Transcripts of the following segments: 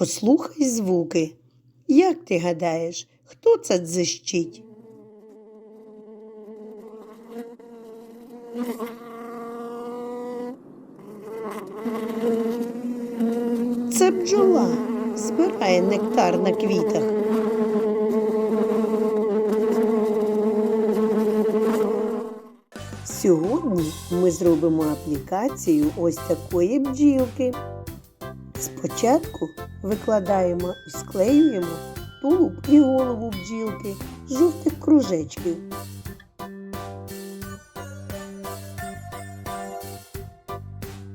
Послухай звуки. Як ти гадаєш, хто це дзищить? Це бджола збирає нектар на квітах. Сьогодні ми зробимо аплікацію ось такої бджілки. Спочатку викладаємо і склеюємо тулуб і голову бджілки з жовтих кружечків.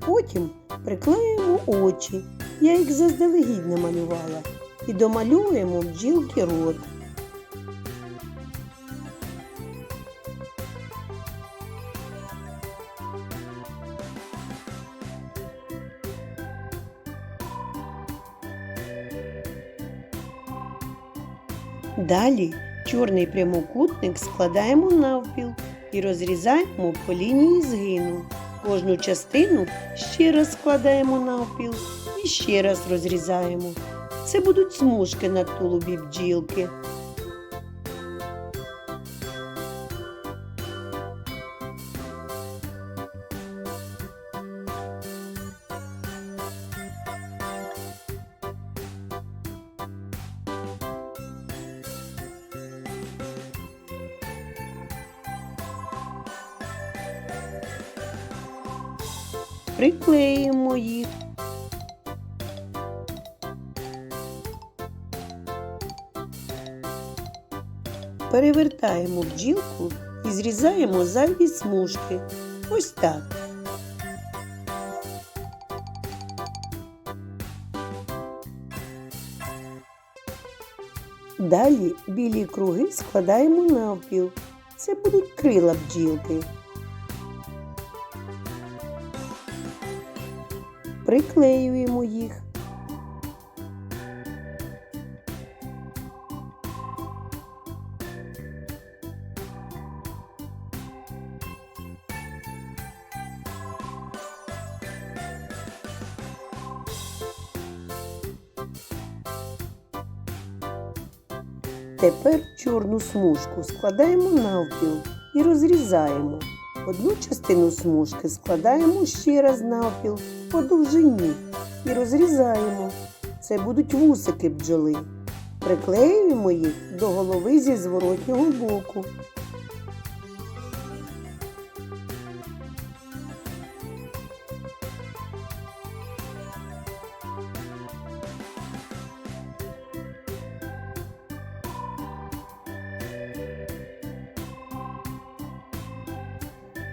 Потім приклеюємо очі. Я їх заздалегідь намалювала. І домалюємо бджілки рот. Далі чорний прямокутник складаємо навпіл і розрізаємо по лінії згину. Кожну частину ще раз складаємо навпіл і ще раз розрізаємо. Це будуть смужки на тулубі бджілки. Приклеїмо їх. Перевертаємо бджілку і зрізаємо зайві смужки. Ось так. Далі білі круги складаємо навпіл. Це будуть крила бджілки. Приклеюємо їх. Тепер чорну смужку складаємо навпіл і розрізаємо. Одну частину смужки складаємо ще раз навпіл по довжині і розрізаємо. Це будуть вусики бджоли. Приклеюємо їх до голови зі зворотнього боку.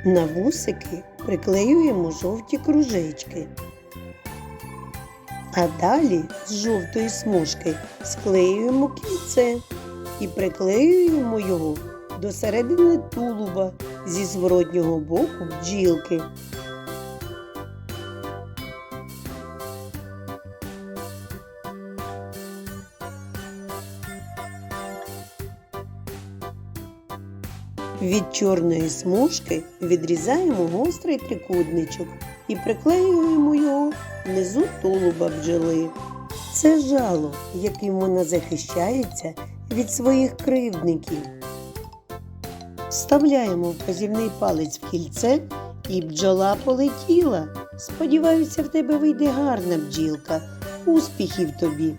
На вусики приклеюємо жовті кружечки. А далі з жовтої смужки склеюємо кільце і приклеюємо його до середини тулуба зі зворотнього боку бджілки. Від чорної смужки відрізаємо гострий трикутничок і приклеюємо його внизу тулуба бджоли. Це жало, яким вона захищається від своїх кривдників. Вставляємо вказівний палець в кільце і бджола полетіла. Сподіваюся, в тебе вийде гарна бджілка. Успіхів тобі!